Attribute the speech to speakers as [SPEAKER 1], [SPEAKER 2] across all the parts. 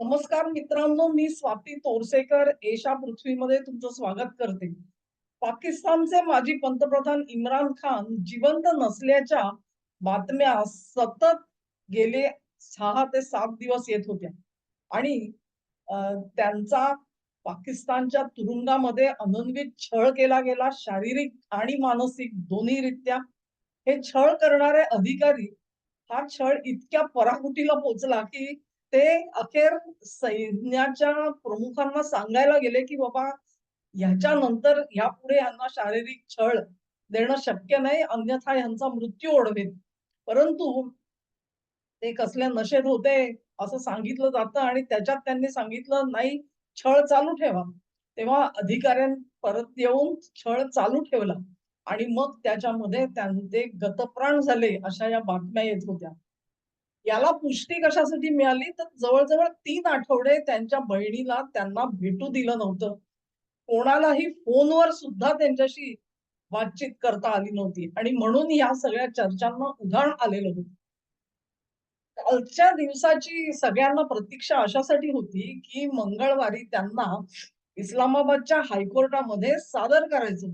[SPEAKER 1] नमस्कार मित्रांनो मी स्वाती तोरसेकर. एशा पृथ्वीमध्ये तुमचं स्वागत करते. पाकिस्तानचे माजी पंतप्रधान इम्रान खान जिवंत नसल्याच्या बातम्या सतत गेले सहा ते सात दिवस येत होत्या. आणि अं, त्यांचा पाकिस्तानच्या तुरुंगामध्ये अनन्वित छळ केला गेला. शारीरिक आणि मानसिक दोन्ही रित्या हे छळ करणारे अधिकारी हा छळ इतक्या पराकुटीला पोचला की ते अखेर सैन्याच्या प्रमुखांना सांगायला गेले की बाबा ह्याच्यानंतर ह्यापुढे यांना शारीरिक छळ देणं शक्य नाही अन्यथा यांचा मृत्यू ओढवेल. परंतु ते कसल्या नशेत होते असं सांगितलं जातं आणि त्याच्यात त्यांनी सांगितलं नाही छळ चालू ठेवा. तेव्हा अधिकाऱ्यां परत येऊन छळ चालू ठेवला आणि मग त्याच्यामध्ये त्यांचे गतप्राण झाले अशा या बातम्या येत होत्या. याला पुष्टी कशासाठी मिळाली? तर जवळजवळ तीन आठवडे त्यांच्या बहिणीला त्यांना भेटू दिलं नव्हतं. कोणालाही फोनवर सुद्धा त्यांच्याशी बातचीत करता आली नव्हती. आणि म्हणून या सगळ्या चर्चांना उधाण आलेलं होतं. कालच्या दिवसाची सगळ्यांना प्रतीक्षा अशासाठी होती की मंगळवारी त्यांना इस्लामाबादच्या हायकोर्टामध्ये सादर करायचं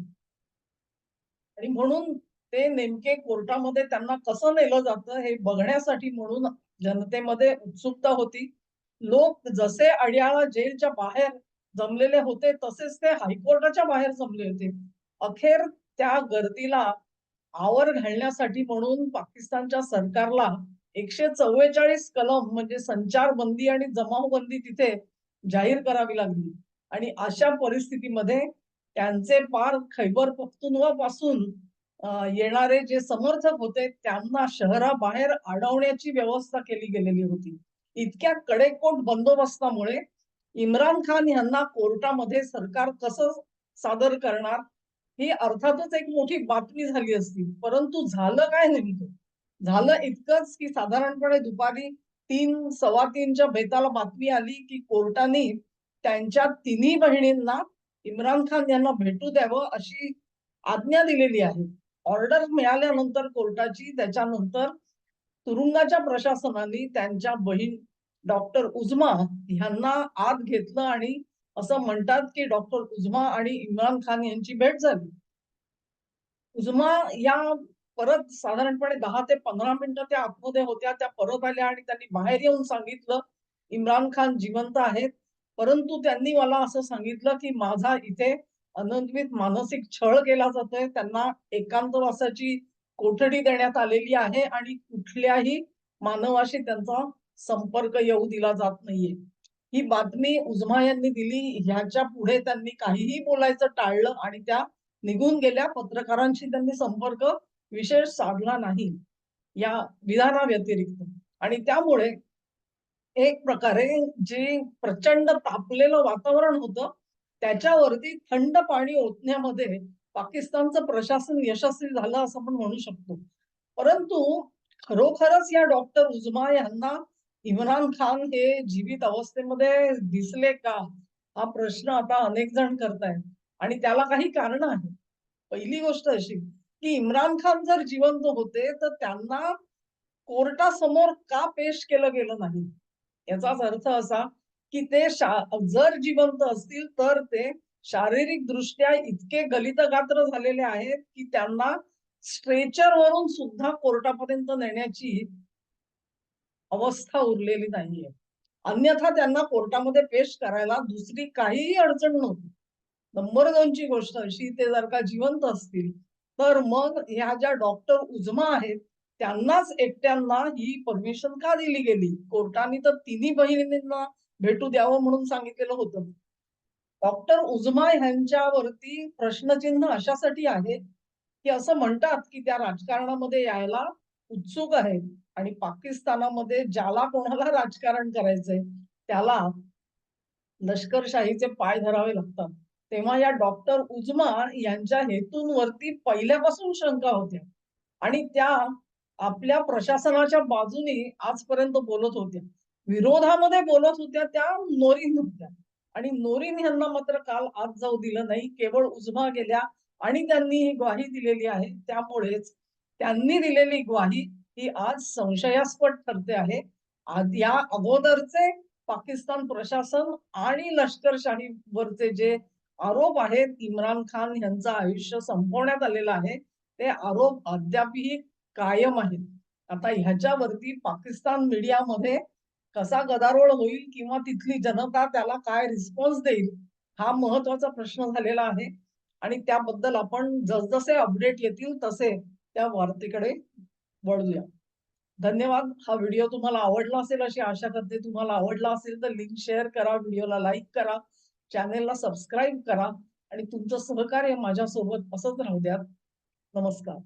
[SPEAKER 1] आणि म्हणून ते नेमके कोर्टामध्ये त्यांना कसं नेलं जातं हे बघण्यासाठी म्हणून जनतेमध्ये उत्सुकता होती. लोक जसे अडियाळा जेलच्या बाहेर जमलेले होते तसेच ते हायकोर्टाच्या बाहेर जमले होते. अखेर त्या गर्दीला आवर घालण्यासाठी म्हणून पाकिस्तानच्या सरकारला एकशे चव्वेचाळीस कलम म्हणजे संचारबंदी आणि जमावबंदी तिथे जाहीर करावी लागली. आणि अशा परिस्थितीमध्ये त्यांचे पार खैबर पख्तुनवा पासून येणारे जे समर्थक होते त्यांना शहराबाहेर अडवण्याची व्यवस्था केली गेलेली होती. इतक्या कडेकोट बंदोबस्तामुळे इम्रान खान यांना कोर्टामध्ये सरकार कसं सादर करणार ही अर्थातच एक मोठी बातमी झाली असती. परंतु झालं काय नेमकं? झालं इतकंच की साधारणपणे दुपारी तीन सव्वा तीनच्या बेताला बातमी आली की कोर्टाने त्यांच्या तिन्ही बहिणींना इम्रान खान यांना भेटू द्यावं अशी आज्ञा दिलेली आहे. ऑर्डर मिळाल्यानंतर कोर्टाची त्याच्यानंतर तुरुंगाच्या प्रशासनाने त्यांच्या बहीण डॉक्टर उजमा ह्यांना आत घेतलं आणि असं म्हणतात की डॉक्टर उजमा आणि इम्रान खान यांची भेट झाली. उजमा या परत साधारणपणे दहा ते पंधरा मिनिटं त्या आतमध्ये होत्या त्या परत आल्या आणि त्यांनी बाहेर येऊन सांगितलं इम्रान खान जिवंत आहेत. परंतु त्यांनी मला असं सांगितलं की माझा इथे अनन्वित मानसिक छळ केला जातोय. त्यांना एकांतवासाची कोठडी देण्यात आलेली आहे आणि कुठल्याही मानवाशी त्यांचा संपर्क येऊ दिला जात नाहीये. ही बातमी उजमा यांनी दिली. ह्याच्या पुढे त्यांनी काहीही बोलायचं टाळलं आणि त्या निघून गेल्या. पत्रकारांशी त्यांनी संपर्क विशेष साधला नाही. या विधानाव्यतिरिक्त. आणि त्यामुळे एक प्रकारे जे प्रचंड तापलेलं वातावरण होतं त्याच्यावरती थंड पाणी ओतण्यामध्ये पाकिस्तानचं प्रशासन यशस्वी झालं असं आपण म्हणू शकतो. परंतु खरोखरच या डॉक्टर उजमा यांना इम्रान खान हे जीवित अवस्थेमध्ये दिसले का? हा प्रश्न आता अनेक जण करतायत. आणि त्याला काही कारण आहे पहिली गोष्ट अशी की इम्रान खान जर जिवंत होते तर त्यांना कोर्टासमोर का पेश केलं गेलं नाही? याचाच अर्थ असा की ते शा- जर जिवंत असतील तर ते शारीरिक दृष्ट्या इतके गलितगात्र झालेले आहेत की त्यांना स्ट्रेचर वरून सुद्धा कोर्टापर्यंत नेण्याची अवस्था उरलेली नाहीये. अन्यथा त्यांना कोर्टामध्ये पेश करायला दुसरी काहीही अडचण नव्हती. नंबर दोनची गोष्ट अशी ते जर का जिवंत असतील तर मग ह्या ज्या डॉक्टर उजमा आहेत त्यांनाच एकट्यांना ही परमिशन का दिली गेली? कोर्टाने तर तिन्ही बहिणींना भेटू द्यावं म्हणून सांगितलेलं होतं. डॉक्टर उजमा यांच्यावरती प्रश्नचिन्ह अशासाठी आहे की असं म्हणतात की त्या राजकारणामध्ये यायला उत्सुक आहेत आणि पाकिस्तानामध्ये ज्याला कोणाला राजकारण करायचंय त्याला लष्करशाहीचे पाय धरावे लागतात. तेव्हा या डॉक्टर उजमा यांच्या हेतूंवरती पहिल्यापासून शंका होत्या आणि त्या आपल्या प्रशासनाच्या बाजूने आजपर्यंत बोलत होत्या. विरोधामध्ये बोलत होत्या त्या नोरीन होत्या आणि नोरीन यांना मात्र काल आत जाऊ दिलं नाही केवळ उजमा गेल्या आणि त्यांनी ही ग्वाही दिलेली आहे. त्यामुळेच त्यांनी दिलेली ग्वाही ही आज संशयास्पद ठरते आहे. या अगोदरचे पाकिस्तान प्रशासन आणि लष्करशाहीवरचे जे आरोप आहेत इम्रान खान यांचं आयुष्य संपवण्यात आलेलं आहे ते आरोप अद्यापही कायम आहेत. आता ह्याच्यावरती पाकिस्तान मीडियामध्ये कसा गदारोळ होईल किंवा तिथली जनता त्याला काय रिस्पॉन्स देईल हा महत्त्वाचा प्रश्न झालेला आहे. आणि त्याबद्दल आपण जसजसे अपडेट येतील तसे त्या वार्तेकडे वळूया. धन्यवाद. हा व्हिडिओ तुम्हाला आवडला असेल अशी आशा करते. तुम्हाला आवडला असेल तर लिंक शेअर करा व्हिडिओला लाईक करा चॅनेलला सबस्क्राईब करा आणि तुमचं सहकार्य माझ्यासोबत असंच राहू द्यात. नमस्कार.